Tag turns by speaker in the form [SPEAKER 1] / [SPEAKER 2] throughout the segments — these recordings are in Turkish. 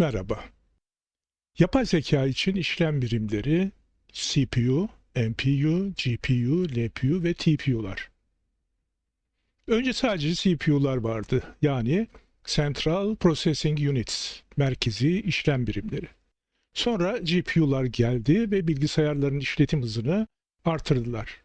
[SPEAKER 1] Merhaba. Yapay zeka için işlem birimleri CPU, NPU, GPU, LPU ve TPU'lar. Önce sadece CPU'lar vardı. Yani Central Processing Units, merkezi işlem birimleri. Sonra GPU'lar geldi ve bilgisayarların işletim hızını artırdılar.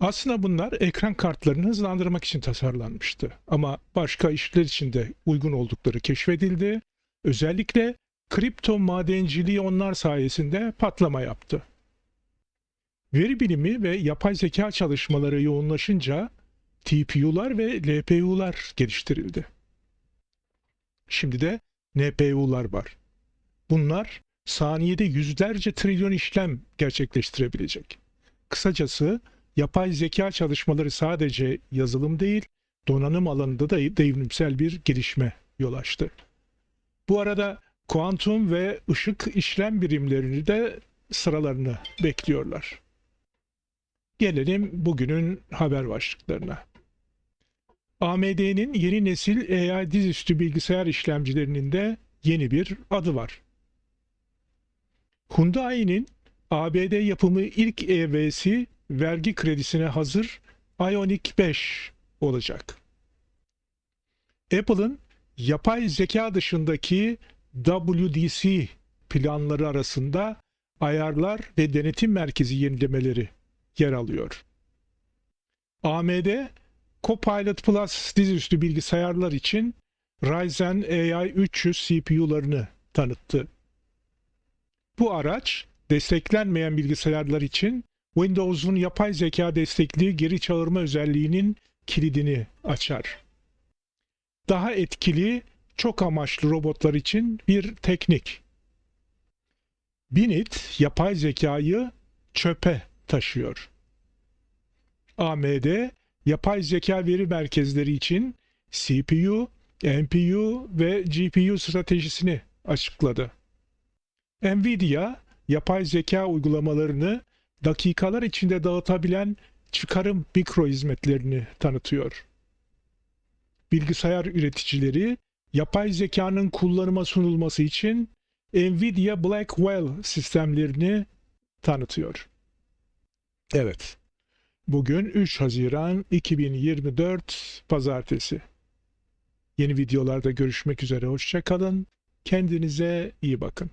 [SPEAKER 1] Aslında bunlar ekran kartlarını hızlandırmak için tasarlanmıştı. Ama başka işler için de uygun oldukları keşfedildi. Özellikle kripto madenciliği onlar sayesinde patlama yaptı. Veri bilimi ve yapay zeka çalışmaları yoğunlaşınca TPU'lar ve LPU'lar geliştirildi. Şimdi de NPU'lar var. Bunlar saniyede yüzlerce trilyon işlem gerçekleştirebilecek. Kısacası yapay zeka çalışmaları sadece yazılım değil, donanım alanında da devrimsel bir gelişme yol açtı. Bu arada kuantum ve ışık işlem birimlerini de sıralarını bekliyorlar. Gelelim bugünün haber başlıklarına. AMD'nin yeni nesil AI dizüstü bilgisayar işlemcilerinin de yeni bir adı var. Hyundai'nin ABD yapımı ilk EV'si vergi kredisine hazır Ioniq 5 olacak. Apple'ın yapay zeka dışındaki WDC planları arasında ayarlar ve denetim merkezi yenilemeleri yer alıyor. AMD Copilot Plus dizüstü bilgisayarlar için Ryzen AI 300 CPU'larını tanıttı. Bu araç desteklenmeyen bilgisayarlar için Windows'un yapay zeka destekli geri çağırma özelliğinin kilidini açar. Daha etkili, çok amaçlı robotlar için bir teknik. Binit yapay zekayı çöpe taşıyor. AMD yapay zeka veri merkezleri için CPU, NPU ve GPU stratejisini açıkladı. Nvidia yapay zeka uygulamalarını dakikalar içinde dağıtabilen çıkarım mikro hizmetlerini tanıtıyor. Bilgisayar üreticileri yapay zekanın kullanıma sunulması için Nvidia Blackwell sistemlerini tanıtıyor. Evet. Bugün 3 Haziran 2024 Pazartesi. Yeni videolarda görüşmek üzere. Hoşçakalın. Kendinize iyi bakın.